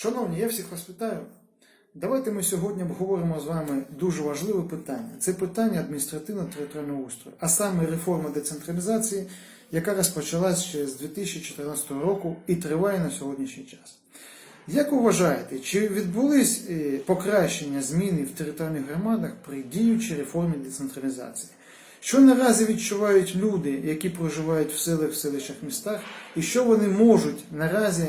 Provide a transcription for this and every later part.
Шановні, я всіх вас вітаю. Давайте ми сьогодні обговоримо з вами дуже важливе питання. Це питання адміністративно-територіального устрою, а саме реформа децентралізації, яка розпочалась ще з 2014 року і триває на сьогоднішній час. Як вважаєте, чи відбулись е, покращення зміни в територіальних громадах при діючій реформі децентралізації? Що наразі відчувають люди, які проживають в селах, в селищах, містах, і що вони можуть наразі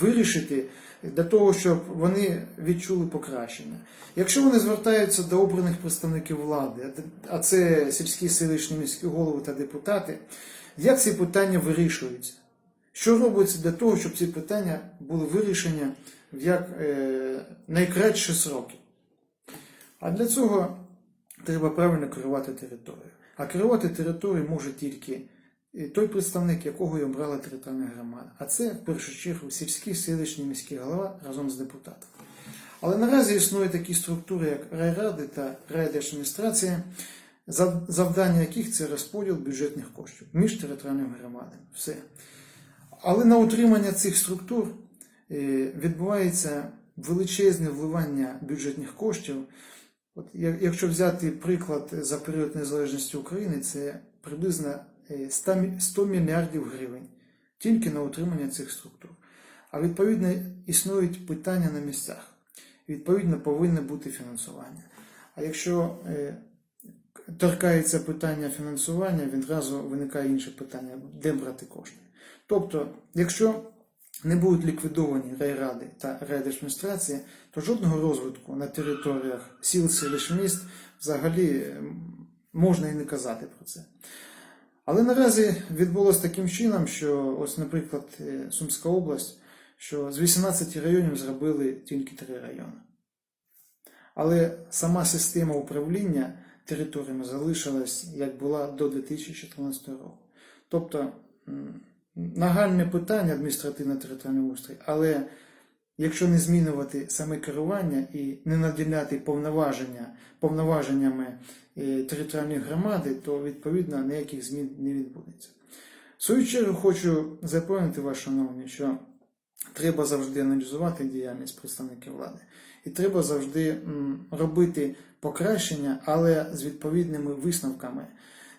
вирішити для того, щоб вони відчули покращення? Якщо вони звертаються до обраних представників влади, а це сільські селищні міські голови та депутати, як ці питання вирішуються? Що робиться для того, щоб ці питання були вирішені в як е, найкратші сроки? А для цього треба правильно керувати територією. А керувати територією може тільки той представник, якого і обрала територіальна громада. А це в першу чергу сільський, селищний міський голова разом з депутатом. Але наразі існують такі структури, як райради та райдержадміністрація, завдання яких це розподіл бюджетних коштів між територіальними громадами. Все. Але на утримання цих структур е, відбувається величезне вливання бюджетних коштів. От, якщо взяти приклад за період незалежності України, це приблизно 100 мільярдів гривень тільки на утримання цих структур. А відповідно існують питання на місцях. Відповідно, повинне бути фінансування. А якщо е, торкається питання фінансування, відразу виникає інше питання, де брати кошти. Тобто, якщо не будуть ліквідовані райради та райдержадміністрації, то жодного розвитку на територіях сіл, селищ, міст взагалі можна і не казати про це. Але наразі відбулося таким чином, що, ось, наприклад, е, Сумська область, що з 18 районів зробили тільки 3 райони. Але сама система управління територіями залишилась, як була до 2014 року. Тобто нагальне питання адміністративно-територіального устрою, але якщо не змінювати саме керування і не наділяти повноваження повноваженнями е, територіальної громади, то відповідно ніяких змін не відбудеться. В свою чергу хочу запевнити вас, шановні, що треба завжди аналізувати діяльність представників влади. І треба завжди робити покращення, але з відповідними висновками.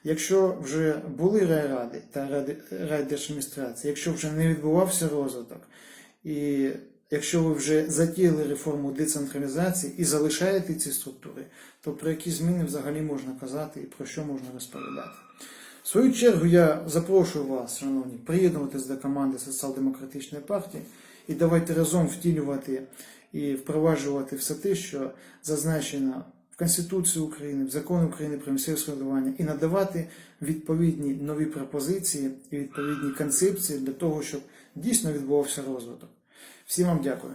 Якщо вже були райради та райдержадміністрації, якщо вже не відбувався розвиток, і якщо ви вже затіяли реформу децентралізації і залишаєте ці структури, то про які зміни взагалі можна казати і про що можна розповідати? В свою чергу я запрошую вас, шановні, приєднуватись до команди Соціал-демократичної партії і давайте разом втілювати і впроваджувати все те, що зазначено в Конституції України, в законі України про місцеве самоврядування, і надавати відповідні нові пропозиції і відповідні концепції для того, щоб дійсно відбувався розвиток. Всім вам дякую.